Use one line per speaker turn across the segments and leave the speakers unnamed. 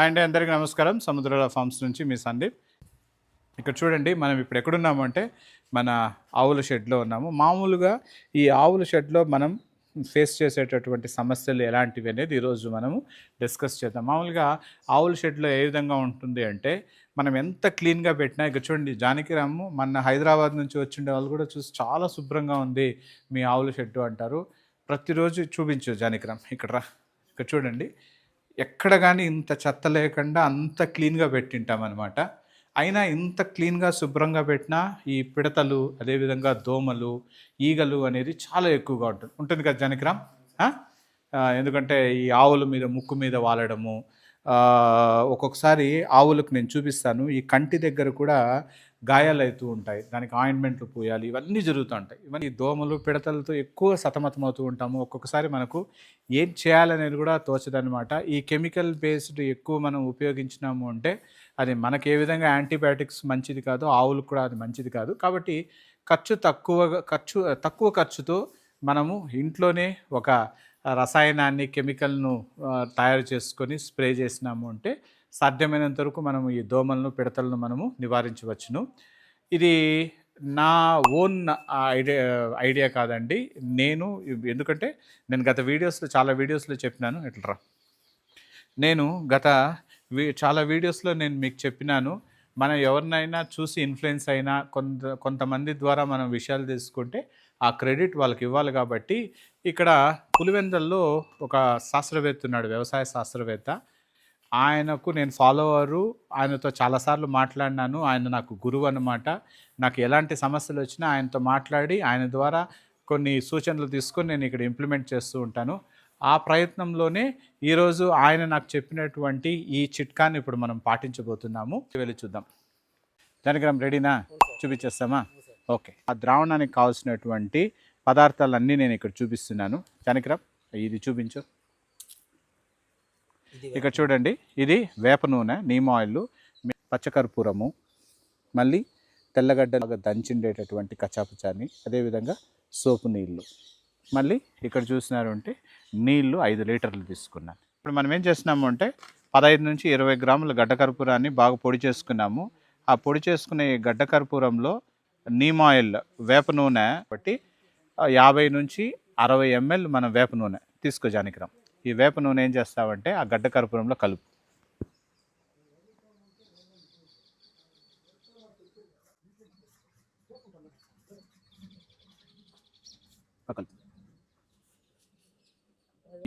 And. అందరికీ నమస్కారం. సముద్రాల forms నుంచి మీ సందీప్. ఇక్కడ చూడండి మనం ఇప్పుడు ఎక్కడున్నామంటే మన ఆవుల షెడ్లో ఉన్నాము. మామూలుగా ఈ ఆవుల షెడ్లో మనం ఫేస్ చేసేటటువంటి సమస్యలు ఎలాంటివి అనేది ఈరోజు మనము డిస్కస్ చేద్దాం. మామూలుగా ఆవుల షెడ్లో ఏ విధంగా ఉంటుంది అంటే మనం ఎంత క్లీన్గా పెట్టినా ఇక్కడ చూడండి జానకిరాము మన హైదరాబాద్ నుంచి వచ్చిండే వాళ్ళు కూడా చూసి చాలా శుభ్రంగా ఉంది మీ ఆవుల షెడ్ అంటారు. ప్రతిరోజు చూపించు జానకిరామ్. ఇక్కడ రా. ఇక్కడ చూడండి. ఎక్కడ కానీ ఇంత చెత్త లేకుండా అంత క్లీన్గా పెట్టింటాం అనమాట అయినా ఇంత క్లీన్గా శుభ్రంగా పెట్టినా ఈ పిడతలు అదేవిధంగా దోమలు ఈగలు అనేది చాలా ఎక్కువగా ఉంటుంది ఉంటుంది కదా జనకిరామ్? ఎందుకంటే ఈ ఆవుల మీద ముక్కు మీద వాలడము ఒక్కొక్కసారి ఆవులకు నేను చూపిస్తాను. ఈ కంటి దగ్గర కూడా గాయాలు అవుతూ ఉంటాయి. దానికి ఆయింట్మెంట్లు పోయాలి. ఇవన్నీ జరుగుతూ ఉంటాయి. ఇవన్నీ దోమలు పిడతలతో ఎక్కువ సతమతమవుతూ ఉంటాము. ఒక్కొక్కసారి మనకు ఏం చేయాలనేది కూడా తోచదనమాట ఈ కెమికల్ బేస్డ్ ఎక్కువ మనం ఉపయోగించినాము అంటే అది మనకి ఏ విధంగా యాంటీబయాటిక్స్ మంచిది కాదు ఆవులకు కూడా అది మంచిది కాదు. కాబట్టి ఖర్చు తక్కువగా ఖర్చు తక్కువ ఖర్చుతో మనము ఇంట్లోనే ఒక రసాయనాన్ని కెమికల్ను తయారు చేసుకొని స్ప్రే చేసినాము అంటే సాధ్యమైనంత వరకు మనము ఈ దోమలను పిడతలను మనము నివారించవచ్చును. ఇది నా ఓన్ ఐడియా ఐడియా కాదండి. నేను ఎందుకంటే నేను గత వీడియోస్లో చాలా వీడియోస్లో చెప్పినాను. ఎట్లరా నేను గత వీ- చాలా వీడియోస్లో నేను మీకు చెప్పినాను. మనం ఎవరినైనా చూసి ఇన్ఫ్లుయెన్స్ అయినా కొంత కొంతమంది ద్వారా మనం విషయాలు తెలుసుకుంటే ఆ క్రెడిట్ వాళ్ళకి ఇవ్వాలి కాబట్టి ఇక్కడ పులివెందల్లో ఒక శాస్త్రవేత్త ఉన్నాడు వ్యవసాయ శాస్త్రవేత్త. ఆయనకు నేను ఫాలోవరు ఆయనతో చాలాసార్లు మాట్లాడినాను ఆయన నాకు గురువు అన్నమాట. నాకు ఎలాంటి సమస్యలు వచ్చినా ఆయనతో మాట్లాడి ఆయన ద్వారా కొన్ని సూచనలు తీసుకొని నేను ఇక్కడ ఇంప్లిమెంట్ చేస్తూ ఉంటాను. ఆ ప్రయత్నంలోనే ఈరోజు ఆయన నాకు చెప్పినటువంటి ఈ చిట్కాని ఇప్పుడు మనం పాటించబోతున్నాము. వెళ్ళి చూద్దాం. జనగ్రామ్ రెడీనా? చూపించేస్తామా? ఓకే. ఆ ద్రావణానికి కావాల్సినటువంటి పదార్థాలన్నీ నేను ఇక్కడ చూపిస్తున్నాను. జనగ్రామ్ ఇది చూపించు. ఇక్కడ చూడండి ఇది వేప నూనె నీమ్ ఆయిల్ పచ్చకర్పూరము మళ్ళీ తెల్లగడ్డలాగా దంచిండేటటువంటి కచాపచాని అదేవిధంగా సోపు నీళ్ళు. మళ్ళీ ఇక్కడ చూసినారంటే నీళ్ళు ఐదు లీటర్లు తీసుకున్నాను. ఇప్పుడు మనం ఏం చేస్తున్నాము అంటే పదహైదు నుంచి ఇరవై గ్రాముల గడ్డ కర్పూరాన్ని బాగా పొడి చేసుకున్నాము. ఆ పొడి చేసుకునే గడ్డ కర్పూరంలో నీమ్ ఆయిల్ వేప నూనె బట్టి యాభై నుంచి అరవై ఎంఎల్ మన వేప నూనె తీసుకో జానికరం ఈ వేప నూనె ఏం చేస్తావంటే ఆ గడ్డ కర్పూరంలో కలుపు. కలుపు.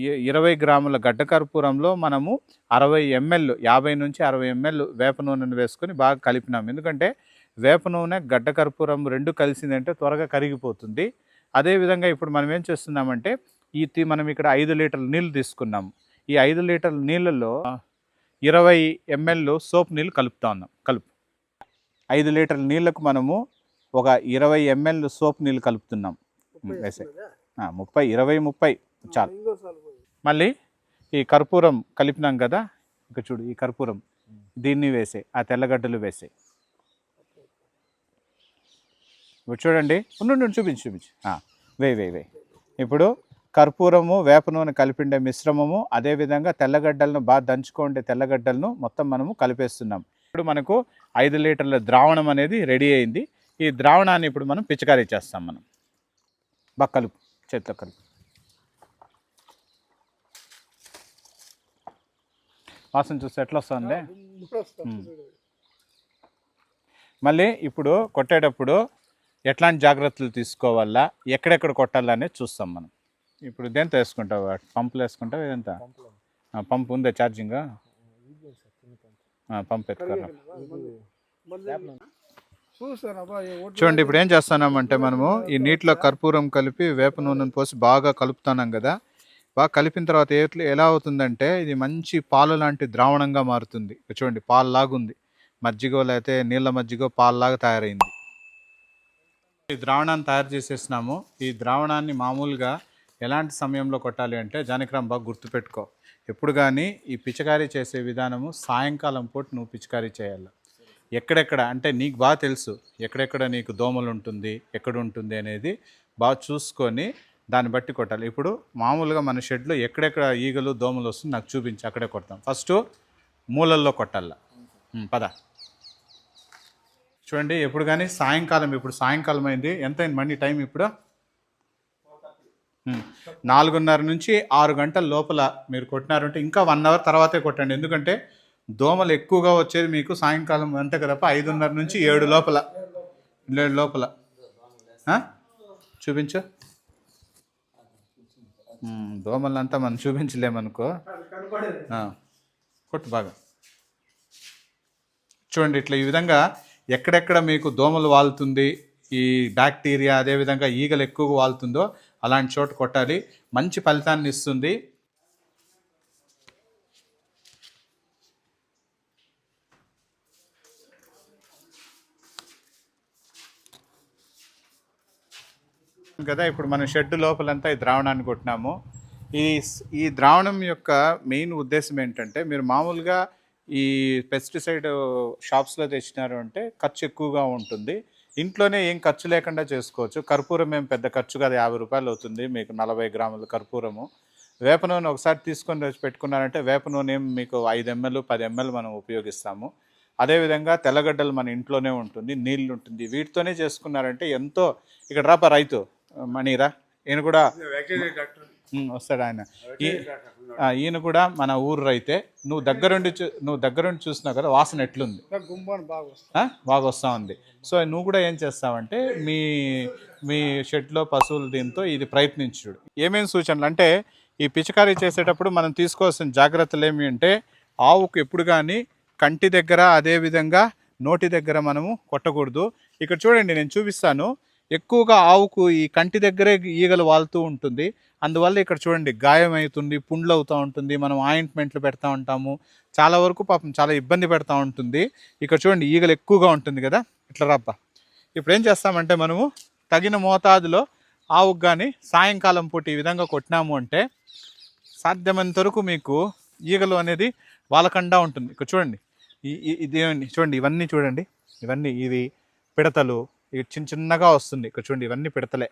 ఇ- ఇరవై గ్రాముల గడ్డ కర్పూరంలో మనము అరవై ఎంఎల్ యాభై నుంచి అరవై ఎంఎల్ వేప నూనెను వేసుకొని బాగా కలిపినాం. ఎందుకంటే వేప నూనె గడ్డ కర్పూరం రెండు కలిసిందంటే త్వరగా కరిగిపోతుంది. అదేవిధంగా ఇప్పుడు మనం ఏం చేస్తున్నామంటే ఈ తి- మనం ఇక్కడ ఐదు లీటర్ల నీళ్ళు తీసుకున్నాము ఈ ఐదు లీటర్ల నీళ్ళల్లో ఇరవై ఎంఎల్ సోప్ నీళ్ళు కలుపుతా ఉన్నాం. కలుపు. ఐదు లీటర్ల నీళ్ళకు మనము ఒక ఇరవై ఎంఎల్ సోప్ నీళ్ళు కలుపుతున్నాం. వేసే. ముప్పై ఇరవై ముప్పై. చాలు. మళ్ళీ ఈ కర్పూరం కలిపినాం కదా ఇక చూడు ఈ కర్పూరం. దీన్ని వేసే ఆ తెల్లగడ్డలు వేసే. చూడండి. ఉండు చూపించు చూపించు. వేయి వేయి వేయి. ఇప్పుడు కర్పూరము వేప నూనె కలిపిండే మిశ్రమము అదేవిధంగా తెల్లగడ్డలను బాగా దంచుకోండి తెల్లగడ్డలను మొత్తం మనము కలిపేస్తున్నాం. ఇప్పుడు మనకు ఐదు లీటర్ల ద్రావణం అనేది రెడీ అయింది. ఈ ద్రావణాన్ని ఇప్పుడు మనం పిచికారీ చేస్తాం మనం. బాగా కలుపు చేతితో కలుపు. వాసన చూస్తే ఎట్లా వస్తుంది మళ్ళీ ఇప్పుడు కొట్టేటప్పుడు ఎట్లాంటి జాగ్రత్తలు తీసుకోవాలా ఎక్కడెక్కడ కొట్టాలనేది చూస్తాం మనం. ఇప్పుడు దేంతో వేసుకుంటావు? పంపులు వేసుకుంటావు ఇదంతా? పంపు ఉందా ఛార్జింగ్? పంప్. ఎత్తుకోరా. చూడండి ఇప్పుడు ఏం చేస్తున్నామంటే మనము ఈ నీటిలో కర్పూరం కలిపి వేప నూనెను పోసి బాగా కలుపుతున్నాం కదా. బాగా కలిపిన తర్వాత ఎట్లా ఎలా అవుతుందంటే ఇది మంచి పాలు లాంటి ద్రావణంగా మారుతుంది. చూడండి పాలు లాగుంది మజ్జిగో లేకపోతే నీళ్ళ మజ్జిగో పాలులాగా తయారైంది. ఈ ద్రావణాన్ని తయారు చేసేసినాము. ఈ ద్రావణాన్ని మామూలుగా ఎలాంటి సమయంలో కొట్టాలి అంటే జానకిరామ్ బాగా గుర్తుపెట్టుకో. ఎప్పుడు కానీ ఈ పిచికారీ చేసే విధానము సాయంకాలం పూట నువ్వు పిచికారీ చేయాలి. ఎక్కడెక్కడ అంటే నీకు బాగా తెలుసు ఎక్కడెక్కడ నీకు దోమలు ఉంటుంది ఎక్కడ ఉంటుంది అనేది బాగా చూసుకొని దాన్ని బట్టి కొట్టాలి. ఇప్పుడు మామూలుగా మన షెడ్లో ఎక్కడెక్కడ ఈగలు దోమలు వస్తుంది నాకు చూపించి అక్కడే కొడతాం. ఫస్ట్ మూలల్లో కొట్టాల. పద. చూడండి ఎప్పుడు కానీ సాయంకాలం ఇప్పుడు సాయంకాలం అయింది. ఎంత అయింది మనీ టైం ఇప్పుడు? నాలుగున్నర నుంచి ఆరు గంటల లోపల మీరు కొట్టినారంటే ఇంకా వన్ అవర్ తర్వాతే కొట్టండి. ఎందుకంటే దోమలు ఎక్కువగా వచ్చేది మీకు సాయంకాలం అంతే తప్ప ఐదున్నర నుంచి ఏడు లోపల. ఏడు లోపల. చూపించు. దోమలంతా మనం చూపించలేమనుకో. కొట్టు బాగా. చూడండి ఇట్లా ఈ విధంగా ఎక్కడెక్కడ మీకు దోమలు వాలుతుంది ఈ బ్యాక్టీరియా అదేవిధంగా ఈగలు ఎక్కువగా వాలుతుందో అలాంటి చోట కొట్టాలి. మంచి ఫలితాన్ని ఇస్తుంది. కదా ఇప్పుడు మనం షెడ్ లోపలంతా ఈ ద్రావణాన్ని కొట్టినాము. ఈ ఈ ద్రావణం యొక్క మెయిన్ ఉద్దేశం ఏంటంటే మీరు మామూలుగా ఈ పెస్టిసైడ్ షాప్స్లో తెచ్చినారు అంటే ఖర్చు ఎక్కువగా ఉంటుంది. ఇంట్లోనే ఏం ఖర్చు లేకుండా చేసుకోవచ్చు. కర్పూరం ఏం పెద్ద ఖర్చు కాదు యాభై రూపాయలు అవుతుంది. మీకు నలభై గ్రాముల కర్పూరము. వేప నూనె ఒకసారి తీసుకొని వచ్చి పెట్టుకున్నారంటే వేప నూనె మీకు ఐదు ఎంఎల్ పది ఎంఎల్ మనం ఉపయోగిస్తాము. అదేవిధంగా తెల్లగడ్డలు మన ఇంట్లోనే ఉంటుంది నీళ్ళు ఉంటుంది. వీటితోనే చేసుకున్నారంటే ఎంతో ఇక్కడ రాపా రైతు మణిరా ఈయన కూడా వస్తాడు ఆయన. ఈయన కూడా మన ఊరు రైతే నువ్వు దగ్గరుండి చూ- నువ్వు దగ్గరుండి చూస్తున్నావు కదా వాసన ఎట్లుంది?
బాగా
వస్తూ ఉంది. సో నువ్వు కూడా ఏం చేస్తావంటే మీ మీ షెడ్లో పశువులు దీంతో ఇది ప్రయత్నించుడు. ఏమేమి సూచనలు? అంటే ఈ పిచికారీ చేసేటప్పుడు మనం తీసుకోవాల్సిన జాగ్రత్తలు ఏమి అంటే ఆవుకు ఎప్పుడు కానీ కంటి దగ్గర అదేవిధంగా నోటి దగ్గర మనము కొట్టకూడదు. ఇక్కడ చూడండి నేను చూపిస్తాను. ఎక్కువగా ఆవుకు ఈ కంటి దగ్గరే ఈగలు వాలుతూ ఉంటుంది. అందువల్ల ఇక్కడ చూడండి గాయం అవుతుంది పుండ్లు అవుతూ ఉంటుంది. మనం ఆయింట్మెంట్లు పెడతా ఉంటాము. చాలా వరకు పాపం చాలా ఇబ్బంది పెడతా ఉంటుంది. ఇక్కడ చూడండి ఈగలు ఎక్కువగా ఉంటుంది కదా. ఇట్లా రబ్బా. ఇప్పుడు ఏం చేస్తామంటే మనము తగిన మోతాదులో ఆవుకు కానీ సాయంకాలం పూట ఈ విధంగా కొట్టినాము అంటే సాధ్యమైనంత వరకు మీకు ఈగలు అనేది వాలకుండా ఉంటుంది. ఇక్కడ చూడండి ఈ ఇది చూడండి ఇవన్నీ చూడండి. ఇవన్నీ ఇవి పిడతలు ఇక చిన్న చిన్నగా వస్తుంది. ఇక్కడ చూడండి ఇవన్నీ పిడతలే.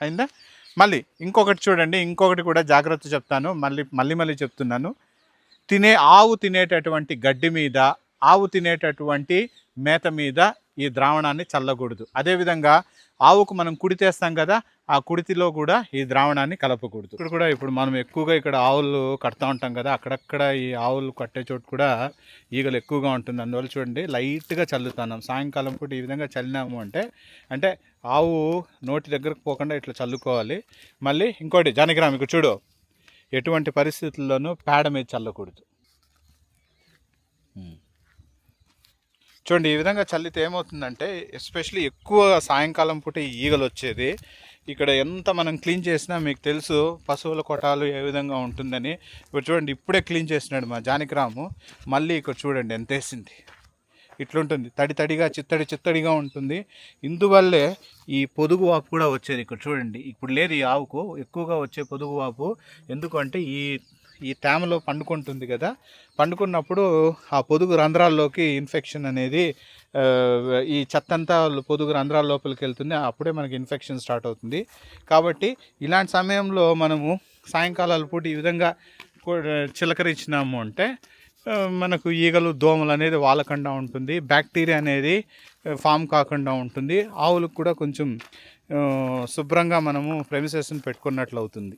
అయిందా? మళ్ళీ ఇంకొకటి చూడండి ఇంకొకటి కూడా జాగ్రత్త చెప్తాను. మళ్ళీ మళ్ళీ మళ్ళీ చెప్తున్నాను. తినే ఆవు తినేటటువంటి గడ్డి మీద ఆవు తినేటటువంటి మేత మీద ఈ ద్రావణాన్ని చల్లకూడదు. అదేవిధంగా ఆవుకు మనం కుడితేస్తాం కదా ఆ కుడితిలో కూడా ఈ ద్రావణాన్ని కలపకూడదు. ఇక్కడ కూడా ఇప్పుడు మనం ఎక్కువగా ఇక్కడ ఆవులు కడతా ఉంటాం కదా అక్కడక్కడ ఈ ఆవులు కట్టే చోటు కూడా ఈగలు ఎక్కువగా ఉంటుంది. అందువల్ల చూడండి లైట్గా చల్లుతున్నాం. సాయంకాలం పూట ఈ విధంగా చల్లినాము అంటే అంటే ఆవు నోటి దగ్గరకు పోకుండా ఇట్లా చల్లుకోవాలి. మళ్ళీ ఇంకోటి జానకిరామ్ ఇక్కడ చూడు ఎటువంటి పరిస్థితుల్లోనూ పేడ మీద చల్లకూడదు. చూడండి ఈ విధంగా చల్లితే ఏమవుతుందంటే ఎస్పెషలీ ఎక్కువ సాయంకాలం పూట ఈగలు వచ్చేది. ఇక్కడ ఎంత మనం క్లీన్ చేసినా మీకు తెలుసు పశువుల కొటాలు ఏ విధంగా ఉంటుందని. ఇప్పుడు చూడండి ఇప్పుడే క్లీన్ చేసినాడు మా జానకిరాము. మళ్ళీ ఇక్కడ చూడండి ఎంత వేసింది. ఇట్లుంటుంది తడి తడిగా చిత్తడి చిత్తడిగా ఉంటుంది. ఇందువల్లే ఈ పొదుగు వాపు కూడా వచ్చేది ఇక్కడ చూడండి. ఇప్పుడు లేదు ఈ ఆవుకు ఎక్కువగా వచ్చే పొదుగు వాపు. ఎందుకంటే ఈ ఈ తేమలో పండుకుంటుంది కదా. పండుకున్నప్పుడు ఆ పొదుగు రంధ్రాల్లోకి ఇన్ఫెక్షన్ అనేది ఈ చెత్తంతా పొదుగు రంధ్రాల లోపలికి వెళ్తుంది. అప్పుడే మనకి ఇన్ఫెక్షన్ స్టార్ట్ అవుతుంది. కాబట్టి ఇలాంటి సమయంలో మనము సాయంకాలాల పూట ఈ విధంగా చిలకరించినాము అంటే మనకు ఈగలు దోమలు అనేది వాలకుండా ఉంటుంది. బ్యాక్టీరియా అనేది ఫామ్ కాకుండా ఉంటుంది. ఆవులకు కూడా కొంచెం శుభ్రంగా మనము ప్రెమిసెస్ని పెట్టుకున్నట్లు అవుతుంది